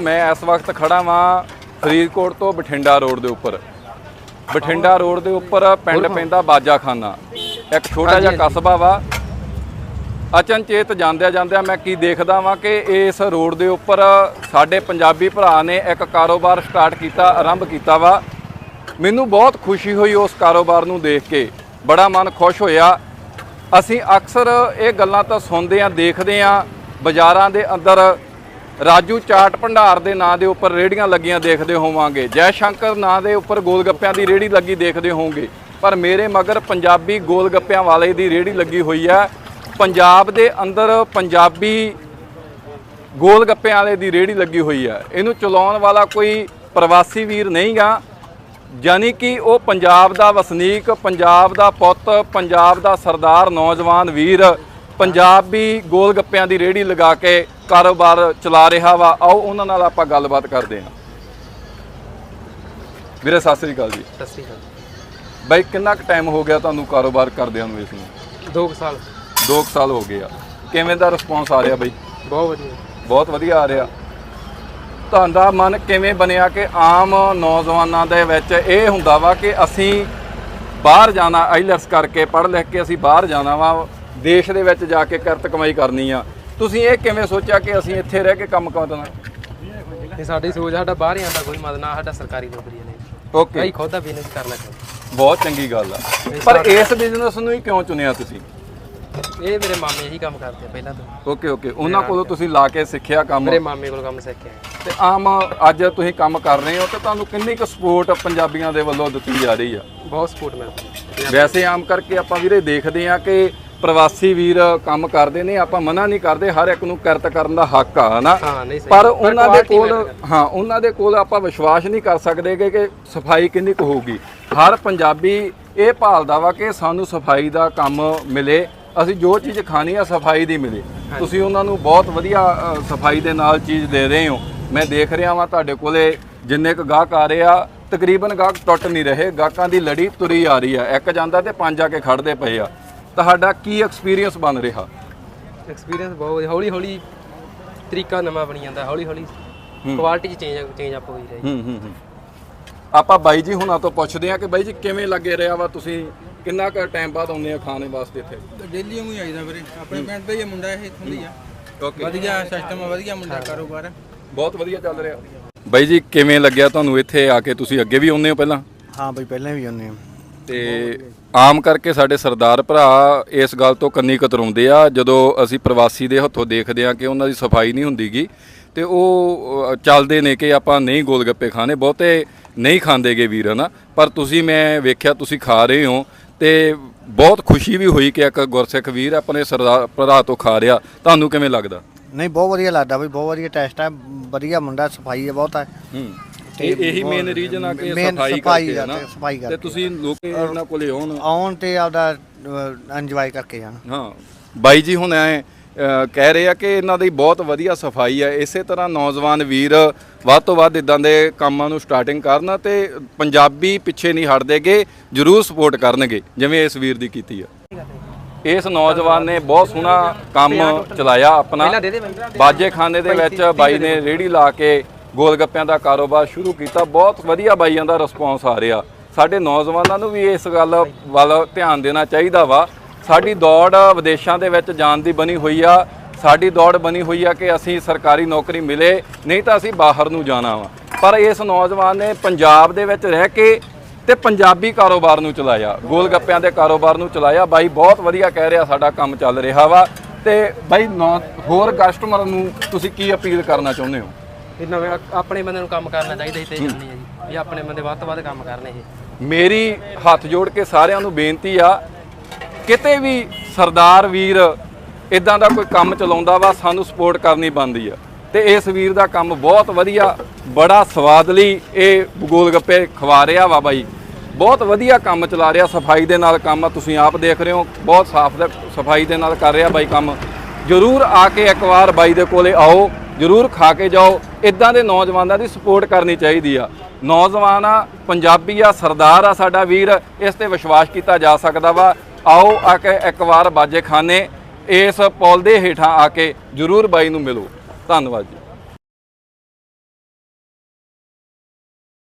ਮੈਂ ਇਸ ਵਕਤ ਖੜਾ ਵਾਂ ਫਰੀਦਕੋਟ ਤੋਂ ਬਠਿੰਡਾ ਰੋਡ ਦੇ ਉੱਪਰ। ਬਠਿੰਡਾ ਰੋਡ ਦੇ ਉੱਪਰ ਪਿੰਡ ਪੈਂਦਾ ਬਾਜਾਖਾਨਾ। ਇੱਕ ਛੋਟਾ ਜਿਹਾ ਕਸਬਾ ਵਾ। ਅਚਨਚੇਤ ਜਾਂਦਿਆਂ ਜਾਂਦਿਆਂ ਮੈਂ ਕੀ ਦੇਖਦਾ ਵਾਂ ਕਿ ਇਸ ਰੋਡ ਦੇ ਉੱਪਰ ਸਾਡੇ ਪੰਜਾਬੀ ਭਰਾ ਨੇ ਇੱਕ ਕਾਰੋਬਾਰ ਸਟਾਰਟ ਕੀਤਾ ਆਰੰਭ ਕੀਤਾ ਵਾ। ਮੈਨੂੰ ਬਹੁਤ ਖੁਸ਼ੀ ਹੋਈ ਉਸ ਕਾਰੋਬਾਰ ਨੂੰ ਦੇਖ ਕੇ। ਬੜਾ ਮਨ ਖੁਸ਼ ਹੋਇਆ। ਅਸੀਂ ਅਕਸਰ ਇਹ ਗੱਲਾਂ ਤਾਂ ਸੁਣਦੇ ਆਂ ਦੇਖਦੇ ਆਂ ਬਾਜ਼ਾਰਾਂ ਦੇ ਅੰਦਰ ਰਾਜੂ ਚਾਟ ਭੰਡਾਰ ਦੇ ਨਾਂ ਦੇ ਉੱਪਰ ਰੇੜੀਆਂ ਲੱਗੀਆਂ ਦੇਖਦੇ ਹੋਵਾਂਗੇ। ਜੈ ਸ਼ੰਕਰ ਨਾਂ ਦੇ ਉੱਪਰ ਗੋਲ ਗੱਪਿਆਂ ਦੀ ਰੇੜੀ ਲੱਗੀ ਦੇਖਦੇ ਹੋਵੋਗੇ। ਪਰ ਮੇਰੇ ਮਗਰ ਪੰਜਾਬੀ ਗੋਲ ਗੱਪਿਆਂ ਵਾਲੇ ਦੀ ਰੇੜੀ ਲੱਗੀ ਹੋਈ ਹੈ। ਪੰਜਾਬ ਦੇ ਅੰਦਰ ਪੰਜਾਬੀ ਗੋਲ ਗੱਪਿਆਂ ਵਾਲੇ ਦੀ ਰੇੜੀ ਲੱਗੀ ਹੋਈ ਹੈ। ਇਹਨੂੰ ਚਲਾਉਣ ਵਾਲਾ ਕੋਈ ਪ੍ਰਵਾਸੀ ਵੀਰ ਨਹੀਂਗਾ ਯਾਨੀ ਕਿ ਉਹ ਪੰਜਾਬ ਦਾ ਵਸਨੀਕ, ਪੰਜਾਬ ਦਾ ਪੁੱਤ, ਪੰਜਾਬ ਦਾ ਸਰਦਾਰ, ਨੌਜਵਾਨ ਵੀਰ ਪੰਜਾਬੀ ਗੋਲ ਗੱਪਿਆਂ ਦੀ ਰੇੜੀ ਲਗਾ ਕੇ ਕਾਰੋਬਾਰ ਚਲਾ ਰਿਹਾ ਵਾ ਆਓ ਉਹਨਾਂ ਨਾਲ ਆਪਾਂ ਗੱਲਬਾਤ ਕਰਦੇ ਹਾਂ। ਵੀਰੇ ਸਤਿ ਸ੍ਰੀ ਅਕਾਲ ਜੀ। ਸਤਿ ਸ਼੍ਰੀ ਅਕਾਲ। ਬਾਈ ਕਿੰਨਾ ਕੁ ਟਾਈਮ ਹੋ ਗਿਆ ਤੁਹਾਨੂੰ ਕਾਰੋਬਾਰ ਕਰਦਿਆਂ ਨੂੰ ਇਸ ਨੂੰ? ਦੋ ਕੁ ਸਾਲ। 2 ਸਾਲ ਹੋ ਗਏ ਆ। ਕਿਵੇਂ ਦਾ ਰਿਸਪੌਂਸ ਆ ਰਿਹਾ ਬਾਈ? ਬਹੁਤ ਵਧੀਆ। ਬਹੁਤ ਵਧੀਆ ਆ ਰਿਹਾ। ਤੁਹਾਡਾ ਮਨ ਕਿਵੇਂ ਬਣਿਆ ਕਿ ਆਮ ਨੌਜਵਾਨਾਂ ਦੇ ਵਿੱਚ ਇਹ ਹੁੰਦਾ ਵਾ ਕਿ ਅਸੀਂ ਬਾਹਰ ਜਾਣਾ ਆਈਲੈਟਸ ਕਰਕੇ ਪੜ੍ਹ ਲਿਖ ਕੇ ਅਸੀਂ ਬਾਹਰ ਜਾਣਾ ਵਾ ਦੇਸ਼ ਦੇ ਵਿੱਚ ਜਾ ਕੇ ਕਿਰਤ ਕਮਾਈ ਕਰਨੀ ਆ। ਤੁਸੀਂ ਇਹ ਕਿਵੇਂ ਸੋਚਿਆ ਕਿ ਅਸੀਂ ਇੱਥੇ ਰਹਿ ਕੇ ਕੰਮ ਕਰਨਾ ਇਹ ਸਾਡੀ ਸੋਚ ਸਾਡਾ ਬਾਹਰ ਹੀ ਆਂਦਾ ਕੋਈ ਮਦਦ ਨਾ ਸਾਡਾ ਸਰਕਾਰੀ ਨੌਕਰੀ ਨਹੀਂ ਓਕੇ। ਅਸੀਂ ਖੁਦ ਦਾ ਬਿਜ਼ਨਸ ਕਰਨਾ ਚਾਹੁੰਦੇ ਬਹੁਤ ਚੰਗੀ ਗੱਲ ਆ। ਪਰ ਇਸ ਬਿਜ਼ਨਸ ਨੂੰ ਹੀ ਕਿਉਂ ਚੁਣਿਆ ਤੁਸੀਂ? ਇਹ ਮੇਰੇ ਮਾਮੇ ਇਹੀ ਕੰਮ ਕਰਦੇ ਪਹਿਲਾਂ ਤੋਂ। Okay okay. ਉਹਨਾਂ ਕੋਲੋਂ ਤੁਸੀਂ ਲਾ ਕੇ ਸਿੱਖਿਆ ਕੰਮ? ਮੇਰੇ ਮਾਮੇ ਕੋਲ ਕੰਮ ਸਿੱਖਿਆ। ਹੈ। ਤੇ ਆਮ ਅੱਜ ਤੁਸੀਂ ਕੰਮ ਕਰ ਰਹੇ ਹੋ ਤੇ ਤੁਹਾਨੂੰ ਕਿੰਨੀ ਕੁ ਸਪੋਰਟ ਪੰਜਾਬੀਆਂ ਦੇ ਵੱਲੋਂ ਦਿੱਤੀ ਜਾ ਰਹੀ ਆ? ਬਹੁਤ ਸਪੋਰਟ ਮਿਲਦੀ ਹੈ। ਵੈਸੇ ਆਮ ਕਰਕੇ ਆਪਾਂ ਵੀਰੇ ਦੇਖਦੇ ਆ ਕਿ ਪ੍ਰਵਾਸੀ ਵੀਰ ਕੰਮ ਕਰਦੇ ਨੇ ਆਪਾਂ ਮਨਾ ਨਹੀਂ ਕਰਦੇ ਹਰ ਇੱਕ ਨੂੰ ਕਿਰਤ ਕਰਨ ਦਾ ਹੱਕ ਆ ਹਨਾ? ਸਹੀ। ਪਰ ਉਹਨਾਂ ਦੇ ਕੋਲ ਹਾਂ ਉਹਨਾਂ ਦੇ ਕੋਲ ਆਪਾਂ ਵਿਸ਼ਵਾਸ ਨਹੀਂ ਕਰ ਸਕਦੇ ਕਿ ਸਫ਼ਾਈ ਕਿੰਨੀ ਕੁ ਹੋਊਗੀ। ਹਰ ਪੰਜਾਬੀ ਇਹ ਭਾਲਦਾ ਵਾ ਕਿ ਸਾਨੂੰ ਸਫ਼ਾਈ ਦਾ ਕੰਮ ਮਿਲੇ ਅਸੀਂ ਜੋ ਚੀਜ਼ ਖਾਣੀ ਆ ਸਫ਼ਾਈ ਦੀ ਮਿਲੇ। ਤੁਸੀਂ ਉਹਨਾਂ ਨੂੰ ਬਹੁਤ ਵਧੀਆ ਸਫ਼ਾਈ ਦੇ ਨਾਲ ਚੀਜ਼ ਦੇ ਰਹੇ ਹੋ। ਮੈਂ ਦੇਖ ਰਿਹਾ ਵਾਂ ਤੁਹਾਡੇ ਕੋਲੇ ਜਿੰਨੇ ਕੁ ਗਾਹਕ ਆ ਰਹੇ ਆ ਤਕਰੀਬਨ ਗਾਹਕ ਟੁੱਟ ਨਹੀਂ ਰਹੇ ਗਾਹਕਾਂ ਦੀ ਲੜੀ ਤੁਰੀ ਆ ਰਹੀ ਆ। ਇੱਕ ਜਾਂਦਾ ਤੇ ਪੰਜ ਆ ਕੇ ਖੜਦੇ ਪਏ ਆ। ਤੁਹਾਡਾ ਕੀ ਐਕਸਪੀਰੀਅੰਸ ਬਣ ਰਿਹਾ? ਐਕਸਪੀਰੀਅੰਸ ਬਹੁਤ ਵਧੀਆ। ਹੌਲੀ ਹੌਲੀ ਤਰੀਕਾ ਨਵਾਂ ਬਣੀ ਜਾਂਦਾ ਹੌਲੀ ਹੌਲੀ ਕੁਆਲਿਟੀ ਚ ਚੇਂਜ ਚੇਂਜ ਅਪ ਹੋਈ ਰਹੀ। ਹੂੰ ਹੂੰ ਹੂੰ। ਆਪਾਂ ਬਾਈ ਜੀ ਹੁਣਾਂ ਤੋਂ ਪੁੱਛਦੇ ਆ ਕਿ ਬਾਈ ਜੀ ਕਿਵੇਂ ਲੱਗੇ ਰਿਹਾ ਵਾ ਤੁਸੀਂ? ਕਿੰਨਾ ਕੁ ਟਾਈਮ ਬਾਅਦ ਆਉਂਦੇ ਆ ਖਾਣੇ ਵਾਸਤੇ ਇੱਥੇ? ਡੇਲੀ ਨੂੰ ਹੀ ਆਈਦਾ ਵੀਰੇ। ਆਪਣੇ ਪਿੰਡ ਦਾ ਹੀ ਆ ਮੁੰਡਾ ਇਹ ਇੱਥੋਂ ਦੀ ਆ। ਓਕੇ। ਵਧੀਆ ਸਿਸਟਮ ਆ ਵਧੀਆ ਮੁੰਡਾ ਕਾਰੋਬਾਰ। ਬਹੁਤ ਵਧੀਆ ਚੱਲ ਰਿਹਾ। ਬਾਈ ਜੀ ਕਿਵੇਂ ਲੱਗਿਆ ਤੁਹਾਨੂੰ ਇੱਥੇ ਆ ਕੇ? ਤੁਸੀਂ ਅੱਗੇ ਵੀ ਆਉਂਦੇ ਹੋ ਪਹਿਲਾਂ? ਹਾਂ ਬਈ ਪਹਿਲਾਂ ਵੀ ਆਉਂਦੇ ਆ ਤੇ ਆਮ ਕਰਕੇ ਸਾਡੇ ਸਰਦਾਰ ਭਰਾ ਇਸ ਗੱਲ ਤੋਂ ਕੰਨੀ ਕਤਰਾਉਂਦੇ ਆ ਜਦੋਂ ਅਸੀਂ ਪ੍ਰਵਾਸੀ ਦੇ ਹੱਥੋਂ ਦੇਖਦੇ ਆ ਕਿ ਉਹਨਾਂ ਦੀ ਸਫ਼ਾਈ ਨਹੀਂ ਹੁੰਦੀਗੀ ਤੇ ਉਹ ਚੱਲਦੇ ਨੇ ਕਿ ਆਪਾਂ ਨਹੀਂ ਗੋਲ ਗੱਪੇ ਖਾਣੇ ਬਹੁਤੇ ਨਹੀਂ ਖਾਂਦੇਗੇ ਵੀਰ ਹਨਾ? ਪਰ ਤੁਸੀਂ ਮੈਂ ਵੇਖਿਆ ਤੁਸੀਂ ਖਾ ਰਹੇ ਹੋ ਤੇ ਬਹੁਤ ਖੁਸ਼ੀ ਵੀ ਹੋਈ ਕਿ ਇੱਕ ਗੁਰਸਿੱਖ ਵੀਰ ਆਪਣੇ ਸਰਦਾਰ ਭਰਾ ਤੋਂ ਖਾ ਰਿਹਾ। ਤੁਹਾਨੂੰ ਕਿਵੇਂ ਲੱਗਦਾ? ਨਹੀਂ ਬਹੁਤ ਵਧੀਆ ਲੱਗਦਾ ਬਈ ਬਹੁਤ ਵਧੀਆ ਟੈਸਟ ਹੈ ਵਧੀਆ ਮੁੰਡਾ ਸਫ਼ਾਈ ਹੈ ਬਹੁਤ ਹੈ। ਹੂੰ ਇਹ ਮੇਨ ਰੀਜਨ ਆ ਕਿ main ਸਫ਼ਾਈ ਸਫ਼ਾਈ ਕਰਕੇ ਆ ਨਾ। ਤੇ ਸਫ਼ਾਈ ਤੇ ਕਰਕੇ। ਤੁਸੀਂ ਲੋਕ ਇਹਨਾਂ ਕੋਲੇ ਆਉਣ। ਆਉਣ ਤੇ ਆਪਦਾ ਇੰਜੋਏ ਕਰਕੇ ਜਾਣ। ਹਾਂ। ਬਾਈ ਜੀ ਹੁਣ ਐ ਕਹਿ ਰਹੇ ਆ ਕਿ ਇਹਨਾਂ ਦੀ ਬਹੁਤ ਵਧੀਆ ਸਫ਼ਾਈ ਹੈ ਇਸੇ ਤਰ੍ਹਾਂ ਨੌਜਵਾਨ ਵੀਰ ਵੱਧ ਤੋਂ ਵੱਧ ਇਦਾਂ ਦੇ ਕੰਮਾਂ ਨੂੰ ਸਟਾਰਟਿੰਗ ਕਰਨ ਤੇ ਪੰਜਾਬੀ ਪਿੱਛੇ ਨਹੀਂ ਹਟਦੇਗੇ ਜਰੂਰ ਸਪੋਰਟ ਕਰਨਗੇ ਜਿਵੇਂ ਇਸ ਵੀਰ ਦੀ ਕੀਤੀ ਆ। ਇਸ ਨੌਜਵਾਨ ਨੇ ਬਹੁਤ ਸੋਹਣਾ ਕੰਮ ਚਲਾਇਆ ਆਪਣਾ। ਬਾਜੇ ਖਾਨੇ ਦੇ ਵਿੱਚ ਬਾਈ ਨੇ ਰੇੜੀ ਲਾ ਕੇ ਗੋਲ ਗੱਪਿਆਂ ਦਾ ਕਾਰੋਬਾਰ ਸ਼ੁਰੂ ਕੀਤਾ। ਬਹੁਤ ਵਧੀਆ ਬਾਈਆਂ ਦਾ ਰਿਸਪੌਂਸ ਆ ਰਿਹਾ। ਸਾਡੇ ਨੌਜਵਾਨਾਂ ਨੂੰ ਵੀ ਇਸ ਗੱਲ ਵੱਲ ਧਿਆਨ ਦੇਣਾ ਚਾਹੀਦਾ ਵਾ। ਸਾਡੀ ਦੌੜ ਵਿਦੇਸ਼ਾਂ ਦੇ ਵਿੱਚ ਜਾਣ ਦੀ ਬਣੀ ਹੋਈ ਆ। ਸਾਡੀ ਦੌੜ ਬਣੀ ਹੋਈ ਆ ਕਿ ਅਸੀਂ ਸਰਕਾਰੀ ਨੌਕਰੀ ਮਿਲੇ, ਨਹੀਂ ਤਾਂ ਅਸੀਂ ਬਾਹਰ ਨੂੰ ਜਾਣਾ ਵਾ। ਪਰ ਇਸ ਨੌਜਵਾਨ ਨੇ ਪੰਜਾਬ ਦੇ ਵਿੱਚ ਰਹਿ ਕੇ ਤੇ ਪੰਜਾਬੀ ਕਾਰੋਬਾਰ ਨੂੰ ਚਲਾਇਆ। ਗੋਲ ਗੱਪਿਆਂ ਦੇ ਕਾਰੋਬਾਰ ਨੂੰ ਚਲਾਇਆ। ਬਾਈ ਬਹੁਤ ਵਧੀਆ ਕਹਿ ਰਿਹਾ ਸਾਡਾ ਕੰਮ ਚੱਲ ਰਿਹਾ ਵਾ। ਤੇ ਬਾਈ ਨੌ- ਹੋਰ ਕਸਟਮਰ ਨੂੰ ਤੁਸੀਂ ਕੀ ਅਪੀਲ ਕਰਨਾ ਚਾਹੁੰਦੇ ਹੋ? ਇਹ ਨਵੇਂ ਆਪਣੇ ਬੰਦੇ ਨੂੰ ਕੰਮ ਕਰਨਾ ਚਾਹੀਦਾ ਇੱਥੇ ਕਰਨੀ ਹੈ। ਜੀ। ਵੀ ਆਪਣੇ ਬੰਦੇ ਵੱਧ ਤੋਂ ਵੱਧ ਕੰਮ ਕਰਨੇ ਇਹ। ਮੇਰੀ ਹੱਥ ਜੋੜ ਕੇ ਸਾਰਿਆਂ ਨੂੰ ਬੇਨਤੀ ਆ ਕਿਤੇ ਵੀ ਸਰਦਾਰ ਵੀਰ ਇਦਾਂ ਦਾ ਕੋਈ ਕੰਮ ਚਲਾਉਂਦਾ ਵਾ ਸਾਨੂੰ ਸਪੋਰਟ ਕਰਨੀ ਬਣਦੀ ਆ। ਤੇ ਇਸ ਵੀਰ ਦਾ ਕੰਮ ਬਹੁਤ ਵਧੀਆ ਬੜਾ ਸਵਾਦਲੀ ਇਹ ਗੋਲ ਗੱਪੇ ਖਵਾ ਰਿਹਾ ਵਾ ਬਾਈ। ਬਹੁਤ ਵਧੀਆ ਕੰਮ ਚਲਾ ਰਿਹਾ ਸਫ਼ਾਈ ਦੇ ਨਾਲ ਕੰਮ ਆ ਤੁਸੀਂ ਆਪ ਦੇਖ ਰਹੇ ਹੋ ਬਹੁਤ ਸਾਫ਼ ਸਫ਼ਾਈ ਦੇ ਨਾਲ ਕਰ ਰਿਹਾ ਬਾਈ ਕੰਮ। ਜਰੂਰ ਆ ਕੇ ਇੱਕ ਵਾਰ ਬਾਈ ਦੇ ਕੋਲੇ ਆਓ ਜਰੂਰ ਖਾ ਕੇ ਜਾਓ। ਇਦਾਂ ਦੇ ਨੌਜਵਾਨਾਂ ਦੀ ਸਪੋਰਟ ਕਰਨੀ ਚਾਹੀਦੀ ਆ। ਨੌਜਵਾਨ ਆ ਪੰਜਾਬੀ ਆ, ਸਰਦਾਰ ਆ ਸਾਡਾ ਵੀਰ, ਇਸ ਤੇ ਵਿਸ਼ਵਾਸ ਕੀਤਾ ਜਾ ਸਕਦਾ ਵਾ। ਆਓ ਆ ਕੇ ਇੱਕ ਵਾਰ ਬਾਜੇ ਖਾਨੇ, ਇਸ ਪੌਲ ਦੇ ਹੇਠਾਂ ਆ ਕੇ ਜਰੂਰ ਬਾਈ ਨੂੰ ਮਿਲੋ। ਧੰਨਵਾਦ ਜੀ।